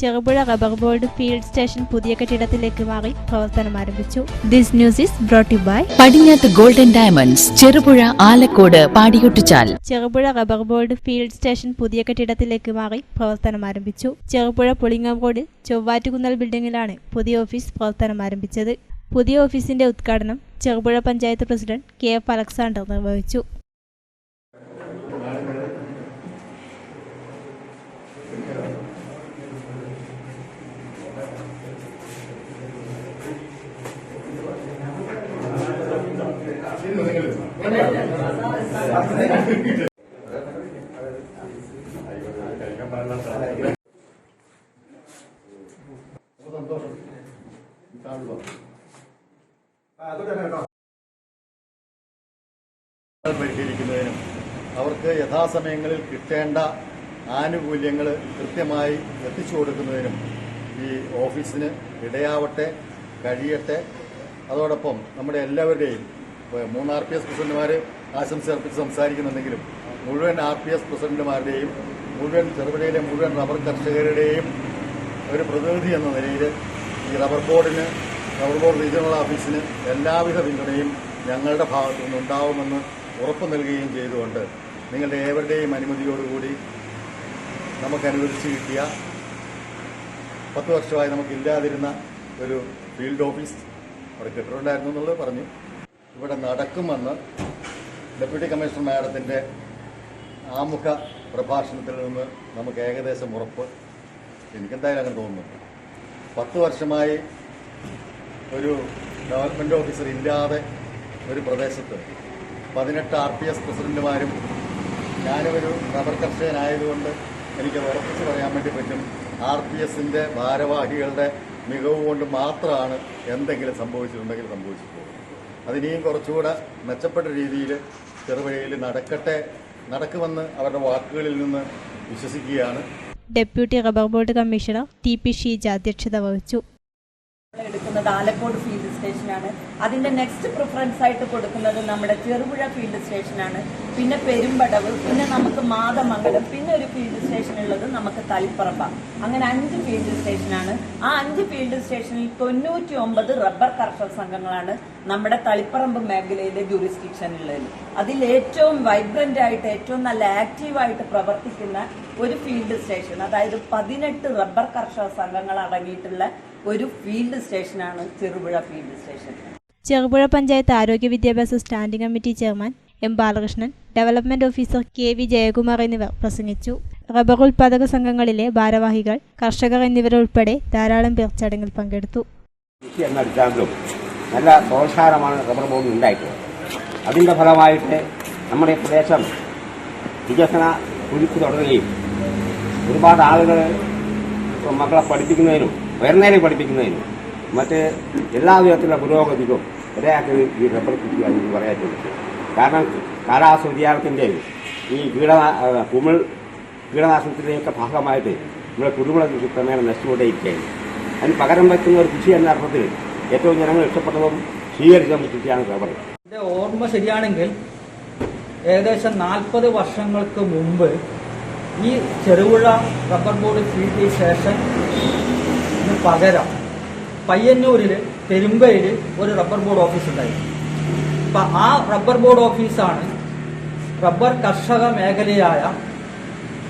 Cherupuzha rubber board field station പുതിയ കെട്ടിടത്തിലേക്ക് മാറി പ്രവർത്തനം ആരംഭിച്ചു. This news is brought by Padinjath golden diamonds Cherupuzha Alakode Padiyottuchal. Cherupuzha rubber board field station പുതിയ കെട്ടിടത്തിലേക്ക് മാറി പ്രവർത്തനം ആരംഭിച്ചു. ചെറുപുഴ പുളിങ്ങം റോഡിൽ ചൊവ്വാറ്റുകുന്നൽ ബിൽഡിംഗിലാണ് പുതിയ ഓഫീസ് പ്രവർത്തനം ആരംഭിച്ചത്. പുതിയ ഓഫീസിന്റെ ഉദ്ഘാടനം Cherupuzha panchayat president K F Alexander നിർവഹിച്ചു. പരിഹരിക്കുന്നതിനും അവർക്ക് യഥാസമയങ്ങളിൽ കിട്ടേണ്ട ആനുകൂല്യങ്ങൾ കൃത്യമായി എത്തിച്ചു കൊടുക്കുന്നതിനും ഈ ഓഫീസിന് ഇടയാവട്ടെ കഴിയട്ടെ. അതോടൊപ്പം നമ്മുടെ എല്ലാവരുടെയും മൂന്ന് ആർ പി എസ് പ്രസിഡന്റുമാർ ആശംസ അർപ്പിച്ച് സംസാരിക്കുന്നുണ്ടെങ്കിലും മുഴുവൻ ആർ പി എസ് പ്രസിഡന്റുമാരുടെയും മുഴുവൻ ചെറുപുഴയിലെ മുഴുവൻ റബ്ബർ കർഷകരുടെയും ഒരു പ്രതിനിധി എന്ന നിലയിൽ ഈ റബ്ബർ ബോർഡിന് റബ്ബർ ബോർഡ് റീജിയണൽ ഓഫീസിന് എല്ലാവിധ പിന്തുണയും ഞങ്ങളുടെ ഭാഗത്തു നിന്നുണ്ടാവുമെന്ന് ഉറപ്പു നൽകുകയും ചെയ്തുകൊണ്ട് നിങ്ങളുടെ ഏവരുടെയും അനുമതിയോടുകൂടി നമുക്ക് അനുവദിച്ച് കിട്ടിയ പത്ത് വർഷമായി നമുക്കില്ലാതിരുന്ന ഒരു ഫീൽഡ് ഓഫീസ് അവിടെ കെട്ടിടമുണ്ടായിരുന്നു എന്നുള്ളത് പറഞ്ഞു. ഇവിടെ നടക്കുമെന്ന് ഡെപ്യൂട്ടി കമ്മീഷണർ മാഡത്തിന്റെ ആമുഖ പ്രഭാഷണത്തിൽ നിന്ന് നമുക്ക് ഏകദേശം ഉറപ്പ് എനിക്കെന്തായാലും അങ്ങനെ തോന്നുന്നു പത്ത് വർഷമായി ഒരു ഡെവലപ്മെന്റ് ഓഫീസർ ഇല്ലാതെ ഒരു പ്രദേശത്ത് പതിനെട്ട് ആർ പി എസ് പ്രസിഡന്റുമാരും ഞാനും ഒരു റബ്ബർ കർഷകനായതുകൊണ്ട് എനിക്കത് ഉറപ്പിച്ച് പറയാൻ വേണ്ടി പറ്റും. ആർ പി എസിന്റെ ഭാരവാഹികളുടെ മികവ് കൊണ്ട് മാത്രമാണ് എന്തെങ്കിലും സംഭവിച്ചിട്ടുണ്ടെങ്കിൽ സംഭവിച്ചിട്ടുള്ളത്. അതിനെയും കുറച്ചുകൂടെ മെച്ചപ്പെട്ട രീതിയിൽ ചെറുപുഴയിൽ നടക്കട്ടെ നടക്കുമെന്ന് അവരുടെ വാക്കുകളിൽ നിന്ന് വിശ്വസിക്കുകയാണ്. Deputy rubber board commissioner T P Sheeja അധ്യക്ഷത വഹിച്ചു. എടുക്കുന്നത് ആലക്കോട് ഫീൽഡ് സ്റ്റേഷനാണ്. അതിന്റെ നെക്സ്റ്റ് പ്രിഫറൻസ് ആയിട്ട് കൊടുക്കുന്നത് നമ്മുടെ ചെറുപുഴ ഫീൽഡ് സ്റ്റേഷനാണ്. പിന്നെ പെരുമ്പടവ് പിന്നെ നമുക്ക് മാതമംഗലം പിന്നെ ഒരു ഫീൽഡ് സ്റ്റേഷൻ ഉള്ളത് നമുക്ക് തളിപ്പറമ്പ. അങ്ങനെ അഞ്ച് ഫീൽഡ് സ്റ്റേഷനാണ്. ആ അഞ്ച് ഫീൽഡ് സ്റ്റേഷനിൽ തൊണ്ണൂറ്റി ഒമ്പത് റബ്ബർ കർഷക സംഘങ്ങളാണ് നമ്മുടെ തളിപ്പറമ്പ് മേഖലയിലെ ജുറിസ്ഡിക്ഷനിലുള്ളത് അതിൽ ഏറ്റവും വൈബ്രന്റ് ആയിട്ട് ഏറ്റവും നല്ല ആക്റ്റീവായിട്ട് പ്രവർത്തിക്കുന്ന ഒരു ഫീൽഡ് സ്റ്റേഷൻ അതായത് പതിനെട്ട് റബ്ബർ കർഷക സംഘങ്ങൾ അടങ്ങിയിട്ടുള്ള ഒരു ഫീൽഡ് സ്റ്റേഷനാണ് ചെറുപുഴ ഫീൽഡ് സ്റ്റേഷൻ. ചെറുപുഴ പഞ്ചായത്ത് ആരോഗ്യ വിദ്യാഭ്യാസ standing committee chairman M Balakrishnan development officer K V Jayakumar എന്നിവർ പ്രസംഗിച്ചു. റബ്ബർ ഉൽപാദക സംഘങ്ങളിലെ ഭാരവാഹികൾ കർഷകർ എന്നിവരുൾപ്പെടെ ധാരാളം പേർ ചടങ്ങിൽ പങ്കെടുത്തു. കൃഷി എന്ന നല്ല പ്രോത്സാഹനമാണ് റബ്ബർ ബോർഡിന് ഉണ്ടായിട്ടുള്ളത്. അതിന്റെ ഫലമായിട്ട് നമ്മുടെ പ്രദേശം വികസന കുതിപ്പ് തുടരുകയും ഒരുപാട് ആളുകൾ മക്കളെ പഠിപ്പിക്കുന്നതിനും ഉയർന്നേരെ പഠിപ്പിക്കുന്നതിനും മറ്റ് എല്ലാ വിധത്തിലുള്ള പുരോഗതിക്കും ഇടയാക്കുന്നത് ഈ റബ്ബർ കൃഷിയാണ് എനിക്ക് പറയാൻ കാരണം കാലാവസ്ഥ വ്യതിയാനത്തിന്റെയും ഈ കീട കുമിൾ കീടനാശനത്തിന്റെയൊക്കെ ഭാഗമായിട്ട് നമ്മുടെ കുരുമുളക് കൃഷി ക്രമേണ നശിച്ചുകൊണ്ടേയിരിക്കുകയാണ്. അതിന് പകരം വയ്ക്കുന്ന ഒരു കൃഷി എന്ന അർത്ഥത്തിൽ ഏറ്റവും ജനങ്ങൾ ഇഷ്ടപ്പെട്ടതും സ്വീകരിച്ച കൃഷിയാണ് റബ്ബർ. എന്റെ ഓർമ്മ ശരിയാണെങ്കിൽ ഏകദേശം നാൽപ്പത് വർഷങ്ങൾക്ക് മുമ്പ് ഈ Cherupuzha rubber board field station പകരം പയ്യന്നൂരിൽ പെരുമ്പയിൽ ഒരു റബ്ബർ ബോർഡ് ഓഫീസ് ഉണ്ടായിരുന്നു അപ്പം ആ റബ്ബർ ബോർഡ് ഓഫീസാണ് റബ്ബർ കർഷക മേഖലയായ